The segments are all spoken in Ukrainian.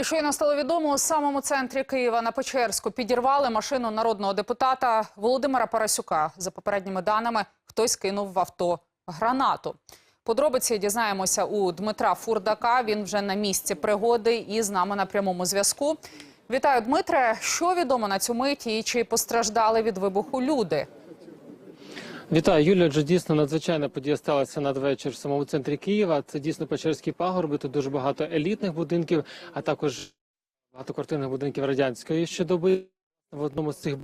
І щойно стало відомо, у самому центрі Києва на Печерську підірвали машину народного депутата Володимира Парасюка. За попередніми даними, хтось кинув в авто гранату. Подробиці дізнаємося у Дмитра Фурдака. Він вже на місці пригоди і з нами на прямому зв'язку. Вітаю, Дмитре. Що відомо на цю мить і чи постраждали від вибуху люди? Вітаю, Юлія. Отже, дійсно надзвичайна подія сталася надвечір в самому центрі Києва. Це дійсно Печерські пагорби. Тут дуже багато елітних будинків, а також багатоквартирних будинків радянської ще доби. В одному з цих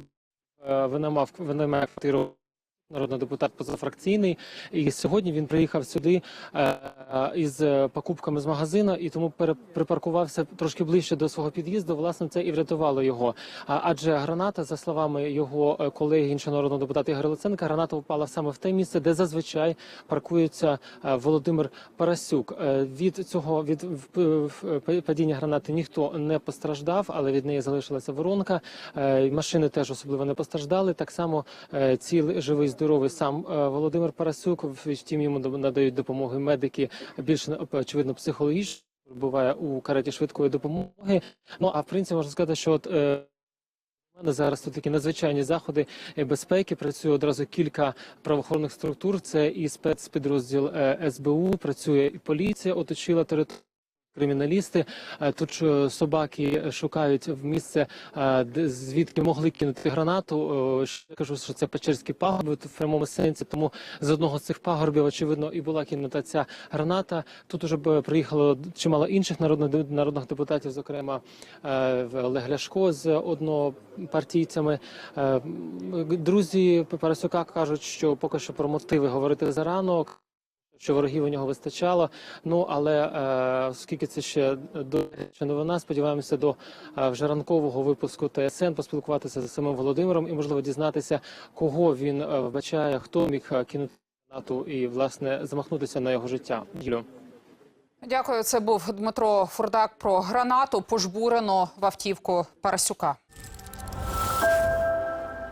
винаймав винаймав квартиру народний депутат позафракційний. І сьогодні він приїхав сюди е, із е, покупками з магазину і тому припаркувався трошки ближче до свого під'їзду. Власне, це і врятувало його. Адже граната, за словами його е, колеги, іншого народного депутата Ігоря Луценка, граната впала саме в те місце, де зазвичай паркується Володимир Парасюк. Від цього від падіння гранати ніхто не постраждав, але від неї залишилася воронка. Машини теж особливо не постраждали. Так само цілий живий здоровий сам е, Володимир Парасюк. Втім, йому надають допомоги медики більше очевидно психологічно. Буває у кареті швидкої допомоги. Ну а в принципі можна сказати, що от е, мене зараз тут такі надзвичайні заходи безпеки. Працює одразу кілька правоохоронних структур. Це і спецпідрозділ е, СБУ, працює і поліція, оточила територію. Криміналісти Е, тут е, собаки шукають в місце, е, звідки могли кинути гранату. Ще кажу, що це Печерські пагорби в прямому сенсі. Тому з одного з цих пагорбів очевидно і була кинута ця граната. Тут уже приїхало чимало інших народних народних депутатів, зокрема Олег Ляшко з однопартійцями. Друзі Парасюка кажуть, що поки що про мотиви говорити зарано. Що ворогів у нього вистачало. Ну але е, оскільки це ще до новина, сподіваємося до е, вже ранкового випуску ТСН поспілкуватися з самим Володимиром і можливо дізнатися, кого він е, вбачає, хто міг е, кинути гранату і власне замахнутися на його життя. Юлю. Дякую. Це був Дмитро Фурдак про гранату, пожбурену в автівку Парасюка.